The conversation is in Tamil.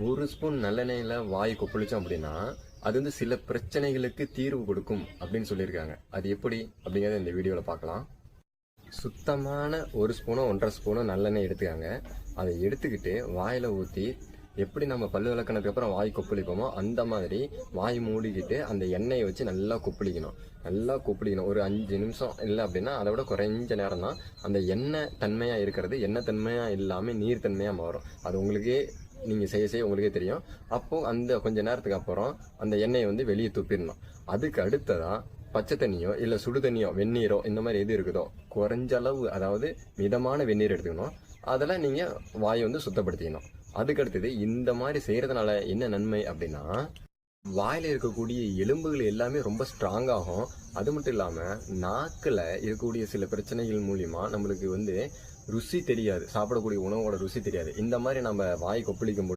ஒரு ஸ்பூன் நல்லெண்ணெயில் வாய் கொப்பளிச்சோம் அப்படின்னா அது வந்து சில பிரச்சனைகளுக்கு தீர்வு கொடுக்கும் அப்படின்னு சொல்லியிருக்காங்க. அது எப்படி? அப்படிங்கிறத இந்த வீடியோவில் பார்க்கலாம். சுத்தமான ஒரு ஸ்பூனோ ஒன்றரை ஸ்பூனோ நல்லெண்ணெய் எடுத்துக்காங்க. அதை எடுத்துக்கிட்டு வாயில் ஊற்றி எப்படி நம்ம பல்லு விளக்குனதுக்கு அப்புறம் வாய் கொப்பளிப்போமோ அந்த மாதிரி வாய் மூடிக்கிட்டு அந்த எண்ணெயை வச்சு நல்லா கொப்பளிக்கணும். நல்லா கொப்பளிக்கணும். ஒரு அஞ்சு நிமிஷம் இல்லை அப்படின்னா அதை விட குறைஞ்ச நேரம் தான் அந்த எண்ணெய் தன்மையாக இருக்கிறது எண்ணெய் தன்மையாக இல்லாமல் நீர் தன்மையாக மாறும். அது உங்களுக்கே நீங்கள் செய்ய செய்ய உங்களுக்கே தெரியும். அப்போது அந்த கொஞ்ச நேரத்துக்கு அப்புறம் அந்த எண்ணெயை வந்து வெளியே துப்பிடணும். அதுக்கு அடுத்ததாக பச்சை தண்ணியோ இல்லை சுடு தண்ணியோ வெந்நீரோ இந்த மாதிரி எது இருக்குதோ குறைஞ்ச அளவு அதாவது மிதமான வெந்நீர் எடுத்துக்கணும். அதெல்லாம் நீங்கள் வாயை வந்து சுத்தப்படுத்திக்கணும். அதுக்கு அடுத்தது இந்த மாதிரி செய்கிறதுனால என்ன நன்மை அப்படின்னா வாயில் இருக்கக்கூடிய எலும்புகள் எல்லாமே ரொம்ப ஸ்ட்ராங் ஆகும். அது மட்டும் இல்லாமல் நாக்கில் இருக்கக்கூடிய சில பிரச்சனைகள் மூலிமா நம்மளுக்கு வந்து ருசி தெரியாது. சாப்பிடக்கூடிய உணவோட ருசி தெரியாது. இந்த மாதிரி நம்ம வாய் கொப்பளிக்கும்